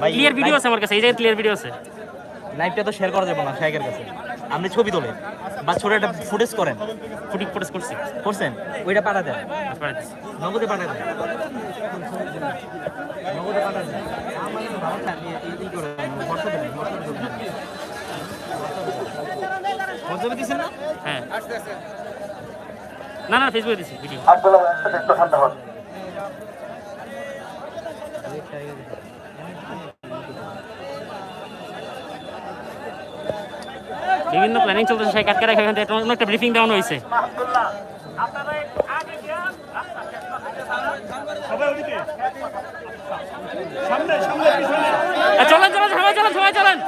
Clear video আছে আমার কাছে এই জায়গায় ক্লিয়ার ভিডিও আছে। লাইভটা তো শেয়ার করা যাবে না শাইকের কাছে। আপনি ছবি তোলেন বা ছোট একটা ফুটেজ করেন। ফুটিক ফুটেজ করছি। করছেন? ওইটা পাঠা দেন। আচ্ছা। নগদে পাঠা দেন। নগদে পাঠা হ্যাঁ। না না ফেসবুকে দিছি ভিডিও আব্দুল্লাহ একসাথে একটু ঠান্ডা হন বিভিন্ন প্ল্যানিং চলতেছে, সেই কাটকে রাখা এখান থেকে একটা ব্রিফিং দেওয়ানো হয়েছে। চলেন চলেন, সবাই চলেন সবাই, চলেন।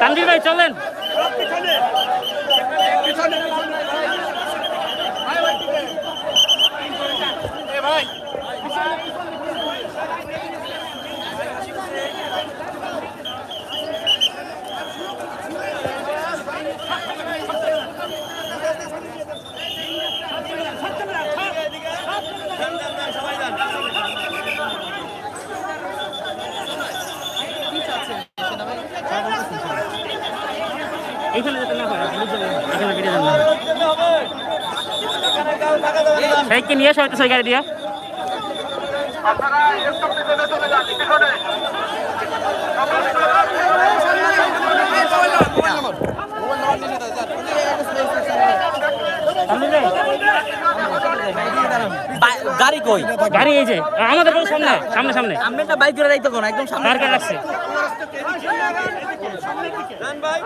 তানভীর ভাই, চলেন। এইখানে যেতে না হয় এখানে ভিডিও দেন না শাইককে নিয়ে আসা হইতেছে গাড়ি দিয়া। গাড়ি কই? গাড়ি এই যে আমাদের সামনে সামনে সামনে। একটা বাইক করে রাখতে কোন একদম সামনে। Bizan!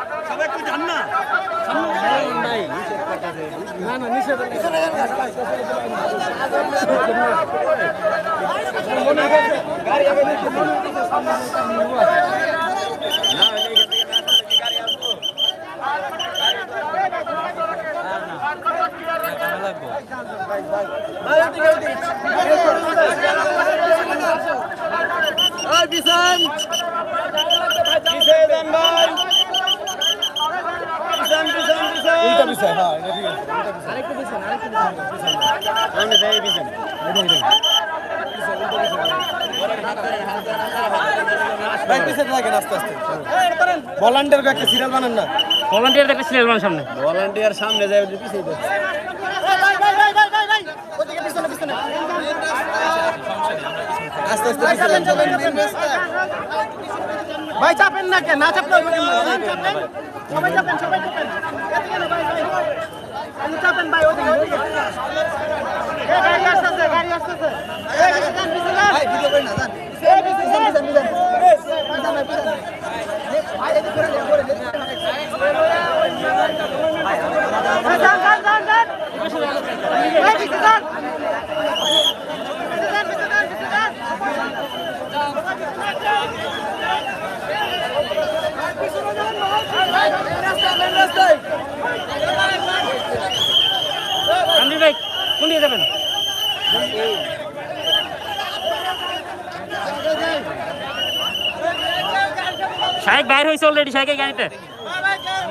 Bizan! Bizan! কার কার রাখছে ভলান্টিয়ার একটা সিরিয়াল বানান না। ভলান্টিয়ার একটা সিরিয়াল বানান সামনে। ভলান্টিয়ার সামনে যায় আস্তে আস্তে ভাই চাপেন না কেন? না চাপলে চাপেন সবাই চাপেন সবাই চাপেন। গাড়ি আসতেছে গাড়ি আসতেছে এই, পিছে যান, পিছে যান। এই, পিছে যান। এই, পিছে যান, পিছে যান। ভাই, এদিকে করে দিন, করে দিন। এই, যান, যান, যান, যান। এই, পিছে যান। পিছে যান, পিছে যান, পিছে যান। তানভীর ভাই কোন দিকে যাবেন শাহেক বাইর হয়েছে অলরেডি শাহেকের গাড়িতে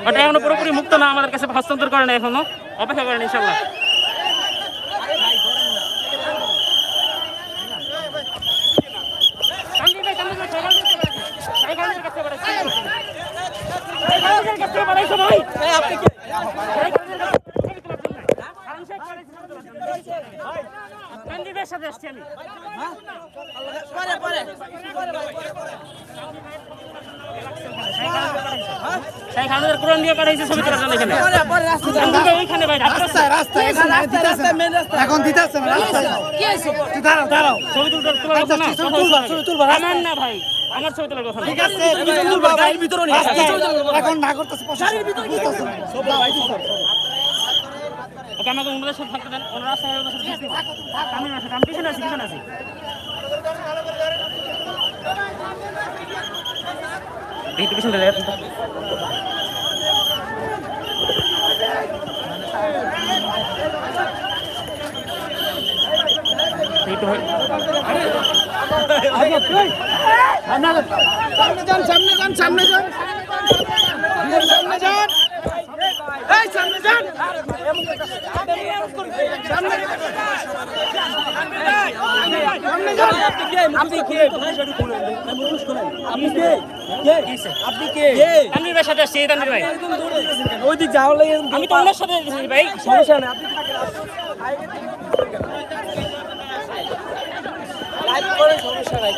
ওটা এখনও পুরোপুরি মুক্ত না আমাদের কাছে হস্তান্তর করে না এখনও অপেক্ষা করেন ইনশাল্লাহ তানভীর ভাই, তানভীর ভাই, শাহেক আলীর কাছে বাড়াইছে। শাহেক আলীর কাছে বাড়াইছে ভাই। শাহেক আলীর কাছে ছবি তোলার জন্য। কারণ শাহেক বাড়াইছে ছবি তোলার জন্য। তানভীর ভাইয়ের সাথে আসছি আমি শাহেক আলীর কোরআন দিয়ে পাঠাইছে ছবি তোলার জন্য এখানে। তানভীর ভাই রাস্তায় রাস্তা এখানে দিতেছে না রাস্তায়। তুই দাঁড়াও দাঁড়াও। ছবি তুলতে তোলার কথা না। ছবি তুলবা। আমার না ভাই। আমার ছবি তোলার কথা ঠিক আছে তুলবা গাড়ির ভিতরে এখন না করতেছে গাড়ির ভিতরে দিতেছে ওকে আমাকে ওনাদের সাথে থাকতে দেন। ওনারা রাস্তায়। আমি না আমি পিছনে আছি পিছনে আছি। একটু পিছনে একটু ভাই সামনে যান সামনে যান সামনে যান সামনে যান এই সামনে যান আপনি কে আপনি কে আপনি কে তানভীর ভাইয়ের সাথে আসছি তানভীর ভাই ওই দিক যাওয়ার লাগে আমি তো ওনার সাথে ভাই। সমস্যা নেই আপনি সমস্যা নাই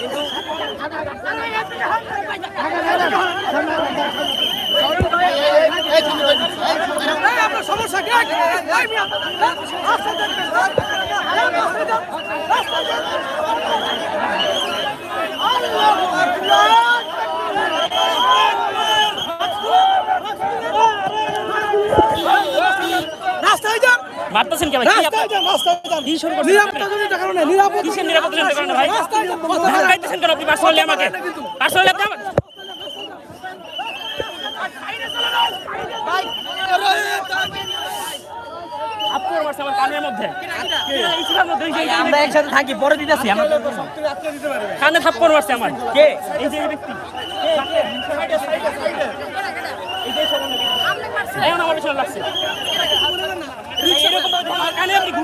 সমস্যা রাস্তায় যান মারতেছেন কে ভাই কি রাস্তায় আপনার- যান রাস্তায় যান। কি শুরু করছেন নিরাপত্তা কারণে নিরাপত্তা কিসের নিরাপত্তা কারণে ভাই? রাস্তায় কেন আপনি পার্সোনালি আমাকে? পার্সোনালি আমার একসাথে থাকি পরে দিতেছি আমরা কানে থাপ্পড় মারছে আমার। কে? এই যে এই ব্যক্তি। এই যে সামনে ব্যক্তি। এখন আমার পিছনে লাগছে এই এরকম ভাবে আমার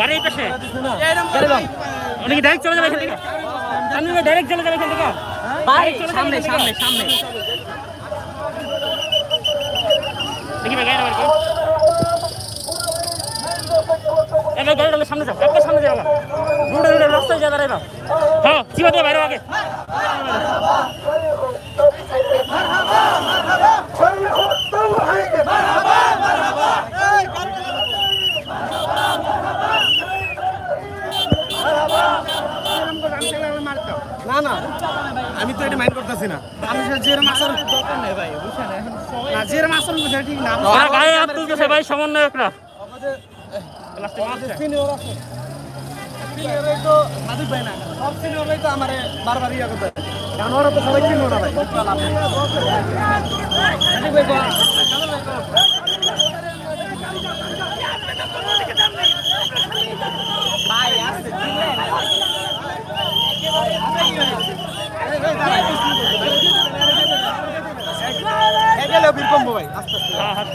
গাড়ি এই পাশে গাড়ি লং উনি কি ডাইরেক্ট চলে যাবে এখান থেকে আপনি ডাইরেক্ট চলে যাবে এখান থেকে সামনে সামনে সামনে দেখি ভাই গাড়ি নাম্বার এবার গাড়ি সামনে যাও একটা সামনে যাও রোডে রোডে রাস্তায় যা দাঁড়াই না হ্যাঁ চিবা দিয়ে বাইরে আগে না না। আমি তো এটা মাইন্ড করতেছি না। আমি যে যেরকম আচরণ দরকার নেই ভাই বুঝছেন এখন না যেরকম আচরণ করছে ঠিক না। গায়ে হাত তুলতেছে ভাই সমন্বয়করা। মারছে সিনিয়র আছে। সিনিয়রই তো সাদিক ভাই না। সব সিনিয়রই তো আমারে বারবার ইয়া করতে কারণ ওরা তো সবাই চিনো না ভাই। ভাই আস্তে আস্তে। হ্যাঁ,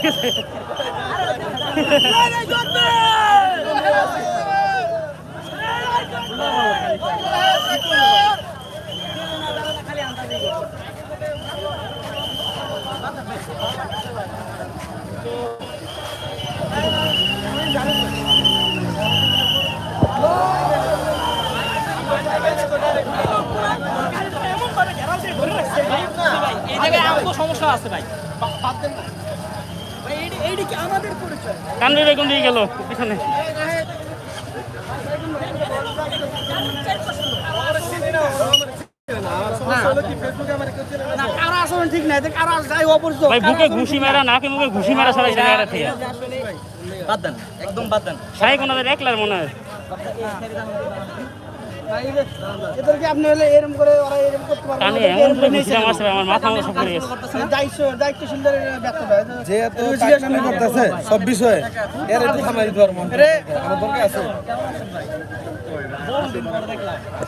এই জায়গায় আমগো সমস্যা আছে ভাই। কানভীর ভাই কোন দিকে গেল পিছনে না কারও আচরণ ঠিক নাই কারও যাই অপরিচিত ভাই বুকে ঘুষি মারা নাকে মুখে ঘুষি মারা সবাই জায়গা থেকে। বাদ দেন একদম বাদ দেন। সাই কোনাদের একলার মনে হয়। এদেরকে আপনি হলে এরকম করে ওরা এরকম করতে পারবে কানে এমন করে ঘুষিটা মারছে ভাই, আমার মাথা সব গেছে। দায়িত্ব দায়িত্বশীলদের ব্যর্থ ভাই যেহেতু চাকরি করতেছে সব বিষয়ে। এর একটু থামাই দিতে পারব আমার দরকার আছে।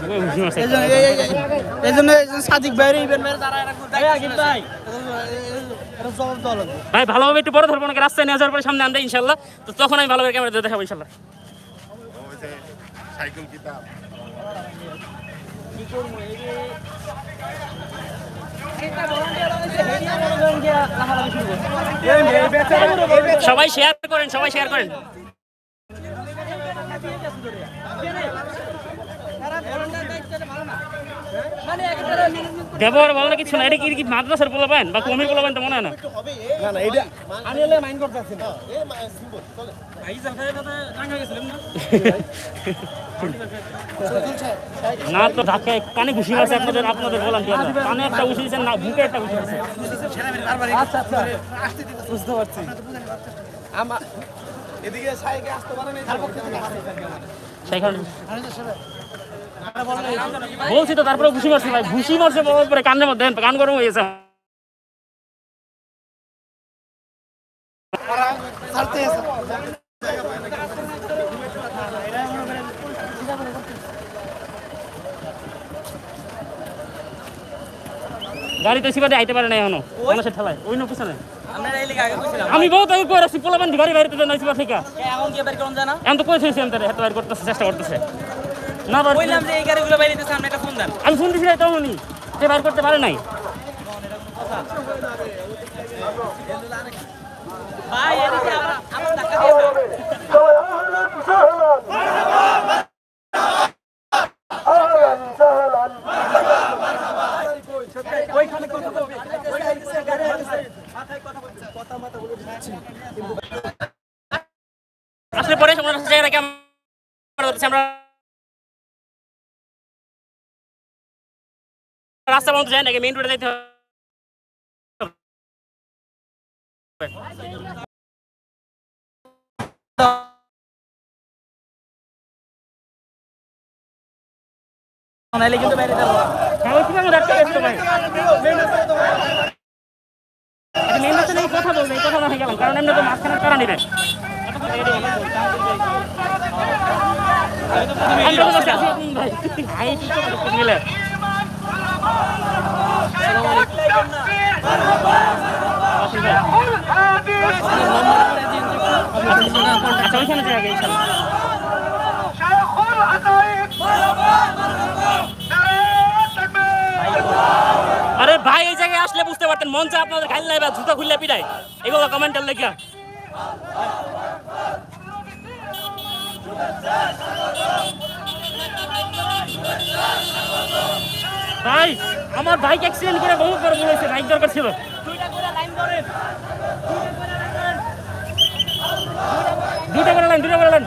বুকে ঘুষি মারছে এই জন্য সাদিক ভাই ইভেন ভাই। তারা এরকম দায়িত্ব ভাই ভালোভাবে একটু বড় ধরবো নাকি? রাস্তায় নিয়ে যাওয়ার পরে সামনে আনবে ইনশাল্লাহ। তো তখন আমি ভালোভাবে ক্যামেরা দিয়ে দেখাবো ইনশাল্লাহ। সাইকেল কিতাব। সবাই শেয়ার করেন সবাই শেয়ার করেন ব্যবহার ভালো না কিছু না। এটা কি কি মাদ্রাসার পোলা পান বা কমির পোলা পান তো মনে হয় না? না না এটা আমি হলে মাইন্ড করতেছি না। না তো ধাক্কা কানে ঘুষি মারছে আপনাদের আপনাদের বললাম কি কানে একটা ঘুষি দিচ্ছেন না বুকে একটা ঘুষি মারছে। আচ্ছা আচ্ছা। বুঝতে পারছি। আমার এদিকে সাইকে আসতে পারে না সেখানে বলছি তো তারপরে ঘুষি মারছি ভাই। ঘুষি মারছে বলার পরে কানের মধ্যে। কান গরম হয়ে গেছে। আইতে পারে না এখনও। মানুষের ঠেলায়। ওই নো পিছনে। আমি বহুত আগে করে আসছি পোলাবান গাড়ি বাইরে তো নয় থেকে। এখন কি বের করুন জানা? এখন তো কইছি আমি তারে বাইর করতেছে চেষ্টা করতেছে। না বাইর বললাম যে এই গাড়িগুলো বাইরে দিতে সামনে একটা ফোন দেন। আমি ফোন দিছি তখনই সে বাইর করতে পারে নাই। ভাই এদিকে আবার আবার ধাক্কা আসলে পরে আমরা কেমন করতেছি আমরা রাস্তা বন্ধ যায় নাকি মেইন রোডে যাইতে হবে নাইলে কিন্তু বাইরে যাব না। ওই কীভাবে রাখতে ভাই? আচ্ছা, main রাস্তায় কথা বলবে, এই কথা না হয়ে গেলাম, কারণ এমনি তো মাঝখানে তারা নিবে। ভাই। আরে ভাই, এই জায়গায় আসলে বুঝতে পারতেন মঞ্চে আপনাদের খাইল নাই বা জুতা খুললে পিটাই এগুলো কমেন্টের লেখা। ভাই আমার বাইক অ্যাক্সিডেন্ট করে বহুত বড় বলেছে বাইক দরকার ছিল। দুটা করে লাইন দুটা করে লাইন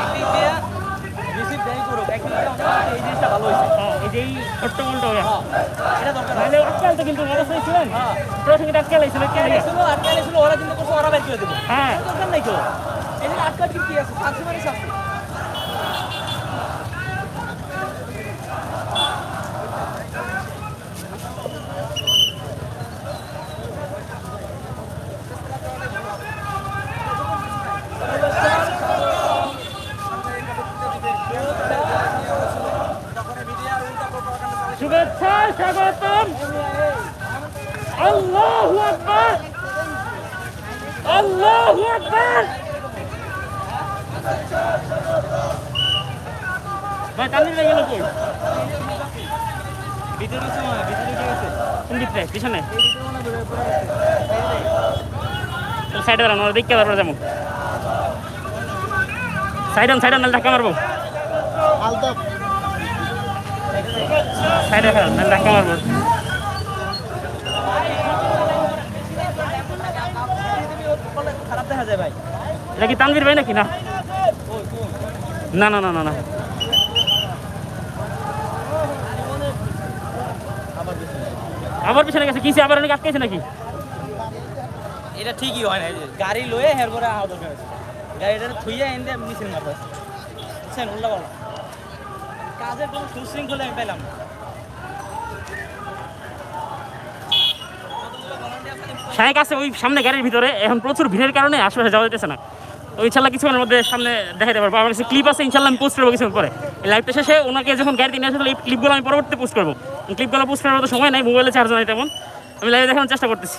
একদিক দিয়ে রিসিভ দেয় করুক একদিক দিয়ে আমাদের এই জিনিসটা ভালো হয়েছে হ্যাঁ, এই যে এই ছোট্ট মনটা ওয়া এটা দরকার নাহলে আজকাল তো কিন্তু বড় হয়েছিলেন প্রথমে আজকাল হয়েছিল কে লাগে ছিল আটকালে ছিল ওরা কিন্তু করছে ওরা বের করে দেবো হ্যাঁ দরকার নাই তো এই যে আটকা ঠিক কি আছে শাস্তি মানে শাস্তি শুভেচ্ছা স্বাগতম আল্লাহু আকবার আল্লাহু আকবার ভাই পিছনে? সাইডে দাঁড়ানো দেখতে পারব যেমন। সাইডন সাইডন নাহলে ধাক্কা মারবো। সাইডে নাহলে ধাক্কা মারবো। খারাপ দেখা যায় ভাই এটা কি ভাই নাকি? না না না না না। না আবার পিছনে গেছে কিসে আবার অনেক আটকেছে নাকি? এটা ঠিকই হয় না গাড়ি লয়ে হের পরে আহত আছে গাড়িটা থুইয়া এনে মিছিল মারতে বুঝছেন উল্টা পাল্টা। কাজের কোনো সুশৃঙ্খলা আমি পেলাম না। শাহেক আছে ওই সামনে গাড়ির ভিতরে এখন প্রচুর ভিড়ের কারণে আশেপাশে যাওয়া যেতেছে না। ইনশাল্লাহ কিছুক্ষণের মধ্যে সামনে দেখাতে পারব। আমার কাছে ক্লিপ আছে, ইনশাল্লাহ আমি পোস্ট করব কিছুক্ষণ পরে। লাইভটা শেষে ওনাকে যখন গাড়িতে নিয়ে আসলে এই ক্লিপগুলো আমি পরবর্তী পোস্ট করব। ক্লিপগুলো পোস্ট করার মতো সময় নাই মোবাইলে চার্জ নাই তেমন। আমি লাইভে দেখানোর চেষ্টা করতেছি।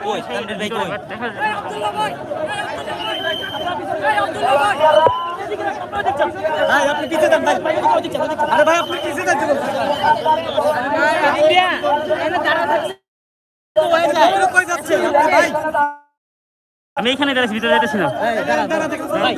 কই তানভীর ভাই কই দেখা যায় ভাই আপনি পিছিয়ে যান ভাই। আরে ভাই আপনি পিছিয়ে যান কই যাচ্ছে ভাই আমি এখানে দাঁড়াচ্ছি ভিতরে যাইতেছি ভাই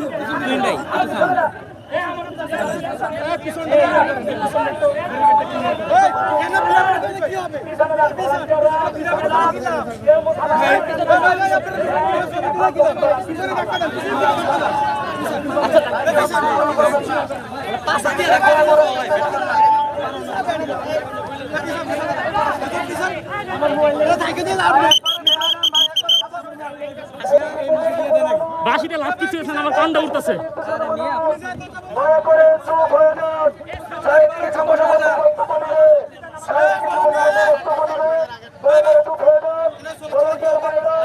বাসিতে লাভ কিছু আমার কান্দা উঠতেছে। দয়া করে চুপ হয়ে যান সাহেব কিছু বসে বসে বক্তব্য দিলে। সাহেব কিছু বসে বসে বক্তব্য দিলে দয়া করে চুপ হয়ে যান ভলেন্টিয়ার ভাইরা